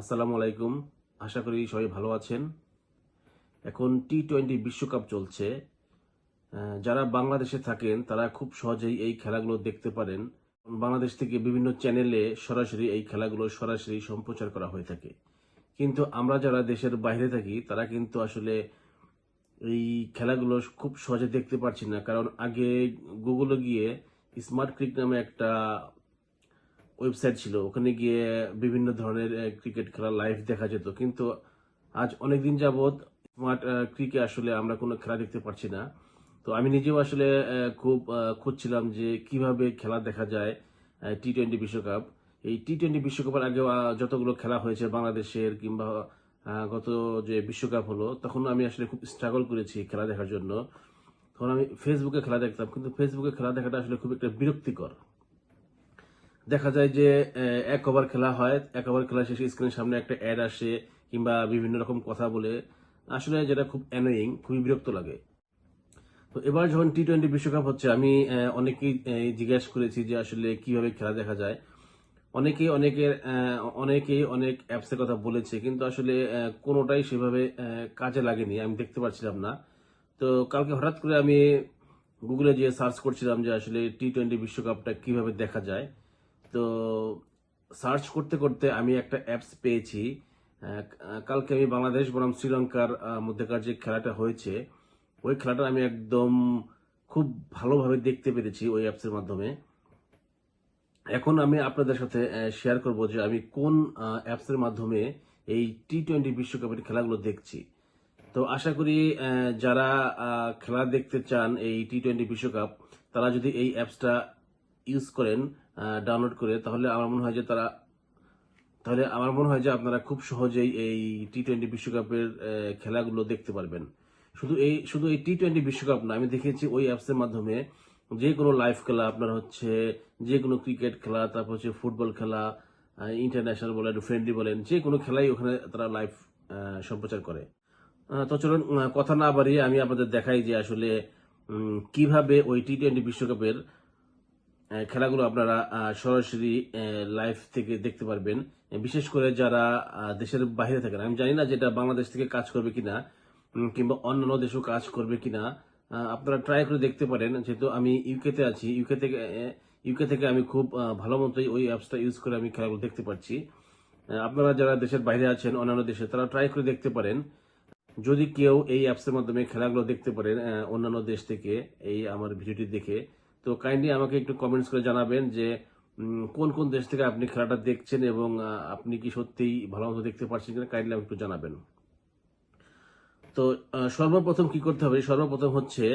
আসসালামু আলাইকুম। আশা করি সবাই ভালো আছেন। এখন টি টোয়েন্টি বিশ্বকাপ চলছে। যারা বাংলাদেশে থাকেন, তারা খুব সহজেই এই খেলাগুলো দেখতে পারেন। বাংলাদেশ থেকে বিভিন্ন চ্যানেলে সরাসরি এই খেলাগুলো সরাসরি সম্প্রচার করা হয়ে থাকে। কিন্তু আমরা যারা দেশের বাইরে থাকি, তারা কিন্তু আসলে এই খেলাগুলো খুব সহজে দেখতে পারছি না। কারণ আগে গুগলে গিয়ে স্মার্ট ক্রিক নামে একটা ওয়েবসাইট ছিল, ওখানে গিয়ে বিভিন্ন ধরনের ক্রিকেট খেলা লাইভ দেখা যেত। কিন্তু আজ অনেকদিন যাবৎ স্মার্ট ক্রিকে আসলে আমরা কোনো খেলা দেখতে পারছি না। তো আমি নিজেও আসলে খুব খুঁজছিলাম যে কীভাবে খেলা দেখা যায় টি টোয়েন্টি বিশ্বকাপ। এই টি টোয়েন্টি বিশ্বকাপের আগে যতগুলো খেলা হয়েছে বাংলাদেশের কিংবা গত যে বিশ্বকাপ হলো, তখন আমি আসলে খুব স্ট্রাগল করেছি খেলা দেখার জন্য। তখন আমি ফেসবুকে খেলা দেখতাম, কিন্তু ফেসবুকে খেলা দেখাটা আসলে খুব একটা বিরক্তিকর। দেখা যায় যে এক ওভার খেলা হয়, এক ওভার খেলা শেষে স্ক্রিনের সামনে একটা অ্যাড আসে কিংবা বিভিন্ন রকম কথা বলে। আসলে যেটা খুব অ্যানোয়িং খুবই বিরক্ত লাগে। তো এবার যখন টি টোয়েন্টি বিশ্বকাপ হচ্ছে, আমি অনেকেই জিজ্ঞেস করেছি যে আসলে কীভাবে খেলা দেখা যায়। অনেকেই অনেকের অনেকেই অনেক অ্যাপসের কথা বলেছে, কিন্তু আসলে কোনোটাই সেভাবে কাজে লাগেনি, আমি দেখতে পাচ্ছিলাম না। তো কালকে হঠাৎ করে আমি গুগলে যে সার্চ করছিলাম যে আসলে টি টোয়েন্টি বিশ্বকাপটা কীভাবে দেখা যায়। তো সার্চ করতে করতে আমি একটা অ্যাপস পেয়েছি। কালকে আমি বাংলাদেশ বনাম শ্রীলঙ্কার মধ্যেকার যে খেলাটা হয়েছে, ওই খেলাটা আমি একদম খুব ভালোভাবে দেখতে পেরেছি ওই অ্যাপসের মাধ্যমে। এখন আমি আপনাদের সাথে শেয়ার করব যে আমি কোন অ্যাপসের মাধ্যমে এই টি টোয়েন্টি বিশ্বকাপের খেলাগুলো দেখছি। তো আশা করি যারা খেলা দেখতে চান এই টি টোয়েন্টি বিশ্বকাপ, তারা যদি এই অ্যাপসটা ইউজ করেন ডাউনলোড করে, তাহলে আমার মনে হয় যে তারা, তাহলে আমার মনে হয় যে আপনারা খুব সহজেই এই টি টোয়েন্টি বিশ্বকাপের খেলাগুলো দেখতে পারবেন। শুধু এই শুধু এই টি টোয়েন্টি বিশ্বকাপ না, আমি দেখেছি ওই অ্যাপসের মাধ্যমে যে কোনো লাইভ খেলা, আপনার হচ্ছে যে কোনো ক্রিকেট খেলা, তারপর হচ্ছে ফুটবল খেলা ইন্টারন্যাশনাল বলেন ফ্রেন্ডলি বলেন, যে কোনো খেলাই ওখানে তারা লাইভ সম্প্রচার করে। তো চলুন কথা না বাড়িয়ে আমি আপনাদের দেখাই যে আসলে কীভাবে ওই টি টোয়েন্টি বিশ্বকাপের খেলাগুলো আপনারা সরাসরি লাইভ থেকে দেখতে পারবেন। বিশেষ করে যারা দেশের বাইরে থাকেন। আমি জানি না যেটা বাংলাদেশ থেকে কাজ করবে কিনা কিংবা অন্যান্য দেশেও কাজ করবে কিনা। আপনারা ট্রাই করে দেখতে পারেন। যেহেতু আমি ইউকেতে আছি ইউকে থেকে ইউকে থেকে আমি খুব ভালো মতোই ওই অ্যাপসটা ইউজ করে আমি খেলাগুলো দেখতে পাচ্ছি আপনারা যারা দেশের বাইরে আছেন, অন্যান্য দেশে তারা ট্রাই করে দেখতে পারেন। যদি কেউ এই অ্যাপসের মাধ্যমে খেলাগুলো দেখতে পারেন অন্যান্য দেশ থেকে, এই আমার ভিডিওটি দেখে তো কাইন্ডলি আমাকে একটু কমেন্টস করে জানাবেন যে কোন কোন দেশ থেকে আপনি খেলাটা দেখছেন এবং আপনি কি সত্যিই ভালো মতো দেখতে পাচ্ছেন কিনা কাইন্ডলি আমাকে একটু জানাবেন। তো সর্বপ্রথম কি করতে হবে? সর্বপ্রথম হচ্ছে,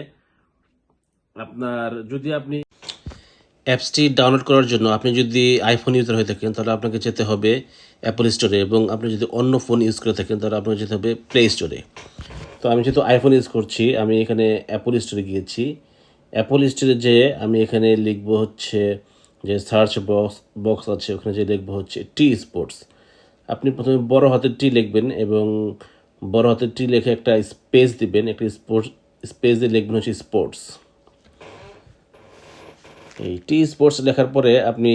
আপনার যদি আপনি অ্যাপসটি ডাউনলোড করার জন্য আপনি যদি আইফোন ইউজার হয়ে থাকেন, তাহলে আপনাকে যেতে হবে অ্যাপল স্টোরে এবং আপনি যদি অন্য ফোন ইউজ করে থাকেন, তাহলে আপনাকে যেতে হবে প্লে স্টোরে তো আমি যেহেতু আইফোন ইউজ করছি, আমি এখানে অ্যাপল স্টোরে গিয়েছি। অ্যাপল স্টোরে যেয়ে আমি এখানে লিখব হচ্ছে যে সার্চ বক্স বক্স আছে, ওখানে যে লিখব হচ্ছে টি স্পোর্টস আপনি প্রথমে বড় হাতের টি লিখবেন এবং বড় হাতের টি লিখে একটা স্পেস দিবেন, একটা স্পোর্টস স্পেস দিয়ে লিখবেন হচ্ছে স্পোর্টস এই টি স্পোর্টস লেখার পরে আপনি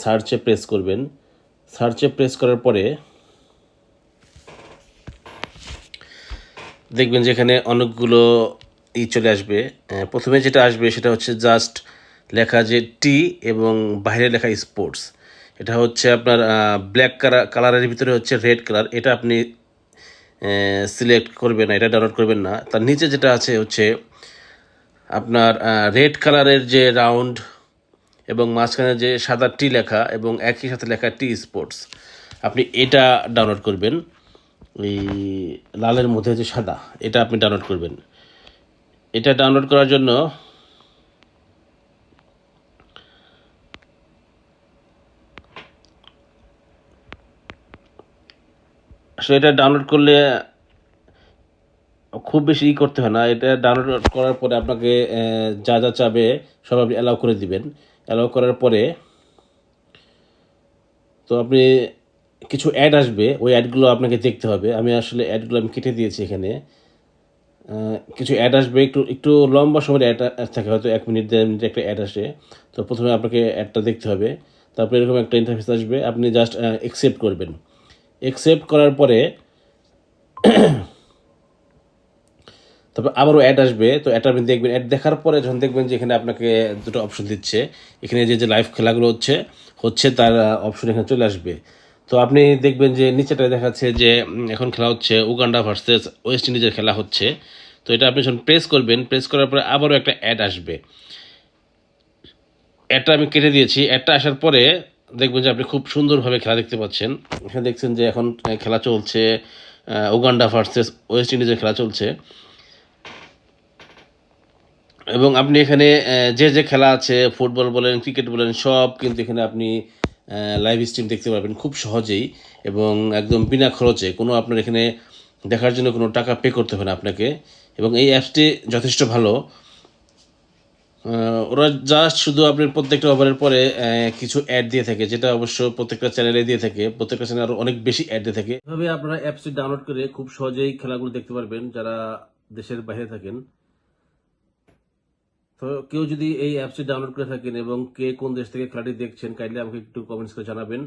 সার্চে প্রেস করবেন। সার্চে প্রেস করার পরে দেখবেন যেখানে অনেকগুলো ই চলে আসবে। প্রথমে যেটা আসবে সেটা হচ্ছে জাস্ট লেখা যে টি এবং বাইরে লেখা স্পোর্টস এটা হচ্ছে আপনার ব্ল্যাক কালারের ভিতরে হচ্ছে রেড কালার এটা আপনি সিলেক্ট করবেন না, এটা ডাউনলোড করবেন না। তার নিচে যেটা আছে হচ্ছে আপনার রেড কালারের যে রাউন্ড এবং মাঝখানে যে সাদা টি লেখা এবং একই সাথে লেখা টি স্পোর্টস আপনি এটা ডাউনলোড করবেন। ওই লালের মধ্যে যে সাদা, এটা আপনি ডাউনলোড করবেন। এটা ডাউনলোড করার জন্য আসলে এটা ডাউনলোড করলে খুব বেশি ই করতে হয় না। এটা ডাউনলোড করার পরে আপনাকে যা যা চাবে সব আপনি অ্যালাউ করে দিবেন। অ্যালাউ করার পরে তো আপনি কিছু অ্যাড আসবে, ওই অ্যাডগুলো আপনাকে দেখতে হবে। আমি আসলে অ্যাডগুলো আমি কেটে দিয়েছি এখানে। কিছু অ্যাড আসবে, একটু একটু লম্বা সময়ের অ্যাড থাকে, হয়তো এক মিনিট, দেড় মিনিট একটা অ্যাড আসে। তো প্রথমে আপনাকে অ্যাডটা দেখতে হবে। তারপরে এরকম একটা ইন্টারফেস আসবে, আপনি জাস্ট অ্যাকসেপ্ট করবেন। অ্যাকসেপ্ট করার পরে তারপর আবারও অ্যাড আসবে। তো অ্যাড আপনি দেখবেন। অ্যাড দেখার পরে যখন দেখবেন যে এখানে আপনাকে দুটো অপশন দিচ্ছে, এখানে যে যে লাইভ খেলাগুলো হচ্ছে হচ্ছে তার অপশন এখানে চলে আসবে। তো আপনি দেখবেন যে নিচেটা দেখাচ্ছে যে এখন খেলা হচ্ছে উগান্ডা ভার্সেস ওয়েস্ট ইন্ডিজের খেলা হচ্ছে। তো এটা আপনি যখন প্রেস করবেন প্রেস করার পরে আবারও একটা অ্যাড আসবে। অ্যাডটা আমি কেটে দিয়েছি। অ্যাডটা আসার পরে দেখবেন যে আপনি খুব সুন্দরভাবে খেলা দেখতে পাচ্ছেন। এখানে দেখছেন যে এখন খেলা চলছে উগান্ডা ভার্সেস ওয়েস্ট ইন্ডিজের খেলা চলছে। এবং আপনি এখানে যে যে খেলা আছে, ফুটবল বলেন, ক্রিকেট বলেন, সব কিন্তু এখানে আপনি লাইভ স্ট্রিম দেখতে পারবেন খুব সহজেই এবং একদম বিনা খরচে কোনো আপনার এখানে দেখার জন্য কোনো টাকা পে করতে হবে না আপনাকে। এবং এই অ্যাপসটি যথেষ্ট ভালো। ওরা জাস্ট শুধু আপনার প্রত্যেকটা ওভারের পরে কিছু অ্যাড দিয়ে থাকে, যেটা অবশ্য প্রত্যেকটা চ্যানেলে দিয়ে থাকে। প্রত্যেকটা চ্যানেল আরও অনেক বেশি অ্যাড দিয়ে থাকে। এভাবে আপনারা অ্যাপসটি ডাউনলোড করে খুব সহজেই খেলাগুলো দেখতে পারবেন যারা দেশের বাইরে থাকেন। তো কেউ যদি এই অ্যাপসটি ডাউনলোড করে থাকেন এবং কে কোন দেশ থেকে খেলাটি দেখছেন কাইন্ডলি আমাকে একটু কমেন্টস করে জানাবেন।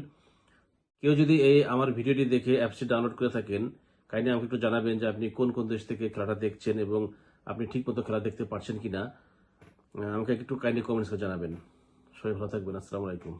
কেউ যদি এই আমার ভিডিওটি দেখে অ্যাপসটি ডাউনলোড করে থাকেন কাইন্ডলি আমাকে একটু জানাবেন যে আপনি কোন কোন দেশ থেকে খেলাটা দেখছেন এবং আপনি ঠিকমতো খেলা দেখতে পারছেন কি না আমাকে একটু কাইন্ডলি কমেন্টস করে জানাবেন। সবাই ভালো থাকবেন। আসসালামু আলাইকুম।